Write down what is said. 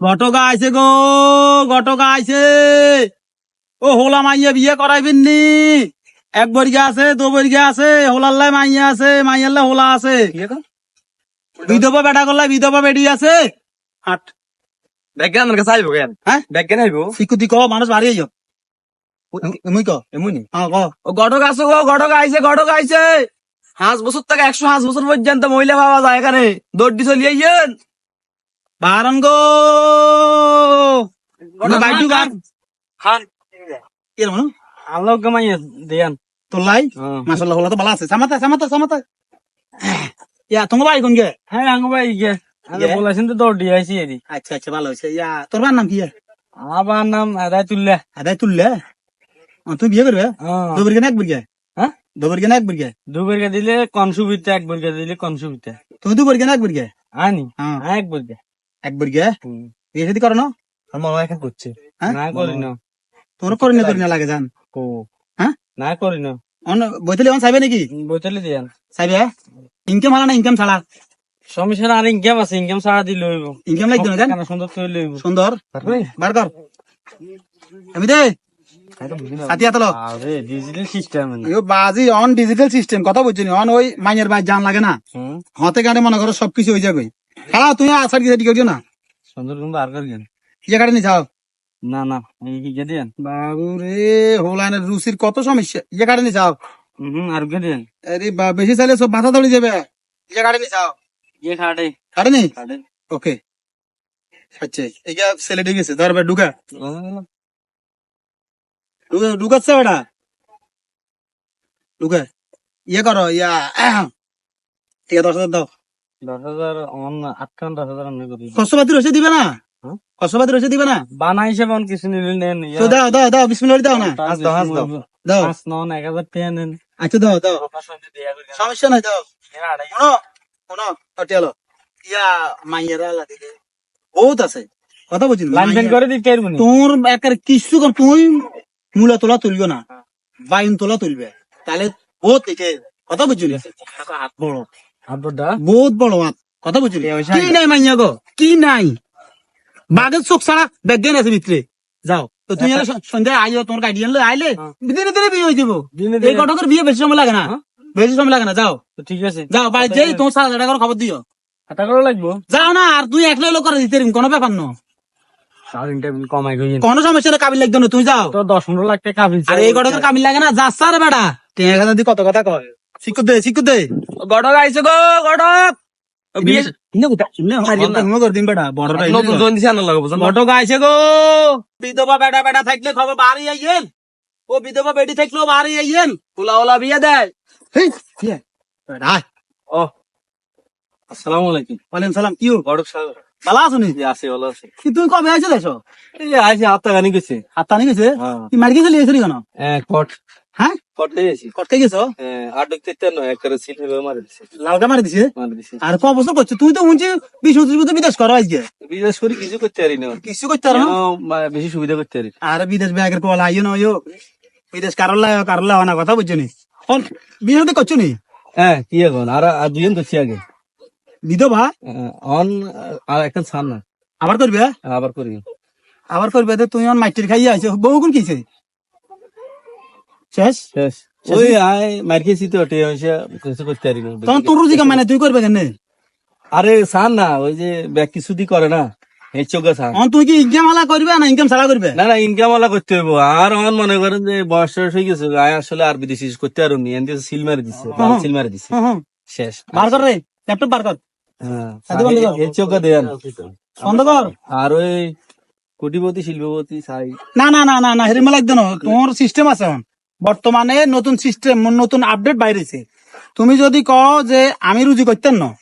ঘটকা আইছে গো ঘটকা আইছে। ও হোলা মাইয়া বিয়ে করাইবেন নি। এক বর্গা আছে দু বর্গা আছে হোলাল্লাই মাইয়া আছে মাইয়াল্লাই হোলা আছে। বিধবা বেটা করলাই বিধবা বেডি আছে। ব্যাগ আমার কাছে আইবো কেন? হ্যাঁ? কেন আইবো? সিকুতি ক মানুষ বাড়ি যাও মুই ক। এমনি হ্যাঁ ক। ঘটক আছে গো ঘটক আইছে ঘটক আইছে। হাঁস বছর থেকে একশো হাঁস বছর পর্যন্ত মহিলা পাওয়া যায় এখানে। দৌড়ি চলিয়ে বারন গো বাইটু গান? খান। কি রে মানু? আল্লাহ কামাইয়া দেয়ান। তোলাই মাসাল্লাহ হোলা তো ভালো আছে। সামাতা সামাতা সামাতা। ইয়া তোমার বাড়ি কোন গে হ্যাঁ আঙ্গ ভাই আমি ইয়ে? বলেছেন তো দৌড়ি আইছি এদি আচ্ছা আচ্ছা ভালো হয়েছে। ইয়া তোর নাম কি আমার নাম আদায় তুল্লা আদায় তুললে? ও, তুই বিয়ে করবে? দু বর্গে না এক বর্গে হ্যাঁ? দু বর্গে না এক বর্গে দু বর্গা দিলে কনসুবিতে এক বর্গা দিলে কনসুবিতে। তুমি দু বর্গে না এক বর্গে আনি হ্যাঁ হ্যাঁ এক বর্গা এক বর্গে বিয়ে শাদি করো না মনে এখন করছে। হ্যাঁ? না করি না। তোর করি না করি না লাগে জান। ও হ্যাঁ? না করি না। অন বইতলে অন চাইবে নাকি? বোতলে দিয়ান চাইবে? ইনকাম হালা না ইনকাম ছাড়া? সমস্যা আর ইনকাম আছে ইনকাম ছাড়া দিলে হইব ইনকাম লাগবে না জান? সুন্দর তুই লইব? সুন্দর। বার কর? আমি দে ডিজিটাল সিস্টেম বাজি অন ডিজিটাল সিস্টেম কথা বুঝছি অন ওই মাইনের বাই জান লাগে না। হতে গাড়ি মনে করো সবকিছু হয়ে যাবে। খেলা তুই আসার কি করিও না। সুন্দর কিন্তু বার করি ইয়ে গাড়ি নি যাও? না না এই কি কে বাবু রে হোলানের রুচির কত সমস্যা। ইয়ে গাড়ি নি যাও? হুম আর কে দিয়ান আরে বা বেশি চাইলে সব মাথা ধরে যাবে। ইয়ে গাড়ি নি যাও? ইয়ে খাটে। গাড়ি নি খাটে। ওকে। আচ্ছা এইটা ছেলে ঠিক আছে ধর ঢুকা। ঢুকা ঢুকাচ্ছে বেটা? ঢুকা। ইয়ে করো ইয়া ঠিক আছে দশ হাজার দাও। দশ হাজার অন আটখান দশ হাজার আমি করি কষ্টপাতি রসে দিবে না? হ্যাঁ? রসে দিবে না? বানা হিসেবে অন কিছু নিলে নেন তো দাও দাও দাও বিসমিল্লাহ দাও না। পাঁচ দাও পাঁচ দাও। দাও। পাঁচ নন এক হাজার টাকা নেন আচ্ছা দাও দাও। আপনার সঙ্গে দেয়া করি সমস্যা নাই দাও। শোনো শোনো হটিয়ালো ইয়া মাইয়েরা লাগে বহুত আছে। কথা বলছি লাইন ফেন করে দিতে পারব তোর একের কিছু কর তুই মূলা তোলা তুলবে না। বাইন তোলা তুলবে। তাহলে বহুত কথা বুঝলি? হাত বড়। হাত বড় বহুত বড় হাত কথা বুঝলি? কি নাই মাইয়া গো কি নাই? বাগের চোখ ছাড়া ব্যাগ আছে ভিতরে। যাও। তো তুই সন্ধ্যায় আইও তোমার গাড়ি আনলে আইলে হ্যাঁ। দিনে দিনে বিয়ে হয়ে যাব। এই দিনে বিয়ে বেশি সময় লাগে না। হ্যাঁ? বেশি সময় লাগে না যাও। ঠিক আছে। যাও বাড়ি যাই তোমার সারা টাকা খবর দিও। হাতা করে লাগবো? যাও না আর তুই একলাই লোক করে দিতে পারিস, কোনো ব্যাপার না। সমস্যা কাবিল লাগবে না তুই যাও। তো দশ পনেরো লাখ টাকা কাবিল আর এই লাগে না যাস আর বেটা। কত কথা কয়? শিক্ষু দে শিক্ষু দে। গড়ক আইছে গো গড়ক। বিধবা বেটা বেটা থাকলে খবর বাড়ি আইয়েন ও বিধবা বেটি থাকলেও বাড়ি আইয়েন ফুলা ওলা বিয়ে? দেয়। ও আসসালামু আলাইকুম। ওয়ালাইকুম সালাম কি হো? গড়ক সাহেব। ভালো আছো নি আছে ভালো আছে। কবে আইছো এই আইছে হাতটা গানি গেছে গেছে কি মার্কে চলে গেছিলি কেন? আর ক বছর করছ? তুই তো শুনছি বিশ পঁচিশ বছর বিদেশ করো আজকে। বিশেষ করে কিছু করতে পারি না। কিছু করতে পারো না? কেন, মা- বেশি সুবিধা করতে পারি। আর বিদেশ ব্যাগের কল আইও না বিদেশ কারোর লাইও কারোর লাইও না কথা বুঝছ নি? অন করছ নি? হ্যাঁ কি এখন আর দুজন করছি আগে। বিধবা? অন আর একটা আবার করবে? আবার আবার করবে তুই অন মাইটির খাইয়ে আইছো। বহুগুণ কিছে শেষ শেষ ওই আয় মার খেয়েছি তো হয়েছে কিছু করতে পারি না তখন তোর রুজি মানে তুই করবে কেন আরে ছাড় না ওই যে ব্যাগ কিছু দি করে না তুই কি ইনকাম হালা করবে না ইনকাম ছাড়া করবে না না ইনকাম ওলা করতে হইব আর আমার মনে করেন যে বয়স টয়স হয়ে গেছে আয় আসলে আর বিদেশি করতে পারো নি এনতে সিল মারে দিছে সিল মারে দিছে। শেষ বার কর রে ল্যাপটপ বার কর হ্যাঁ সাথে বন্ধ কর। এই চোখে দেন বন্ধ কর আর ওই কোটিপতি শিল্পপতি সাই না না না না না হেরিমা লাগবে না তোমার সিস্টেম আছে এখন বর্তমানে নতুন সিস্টেম নতুন আপডেট বাইরেছে। তুমি যদি কও যে আমি রুজি করতেন না।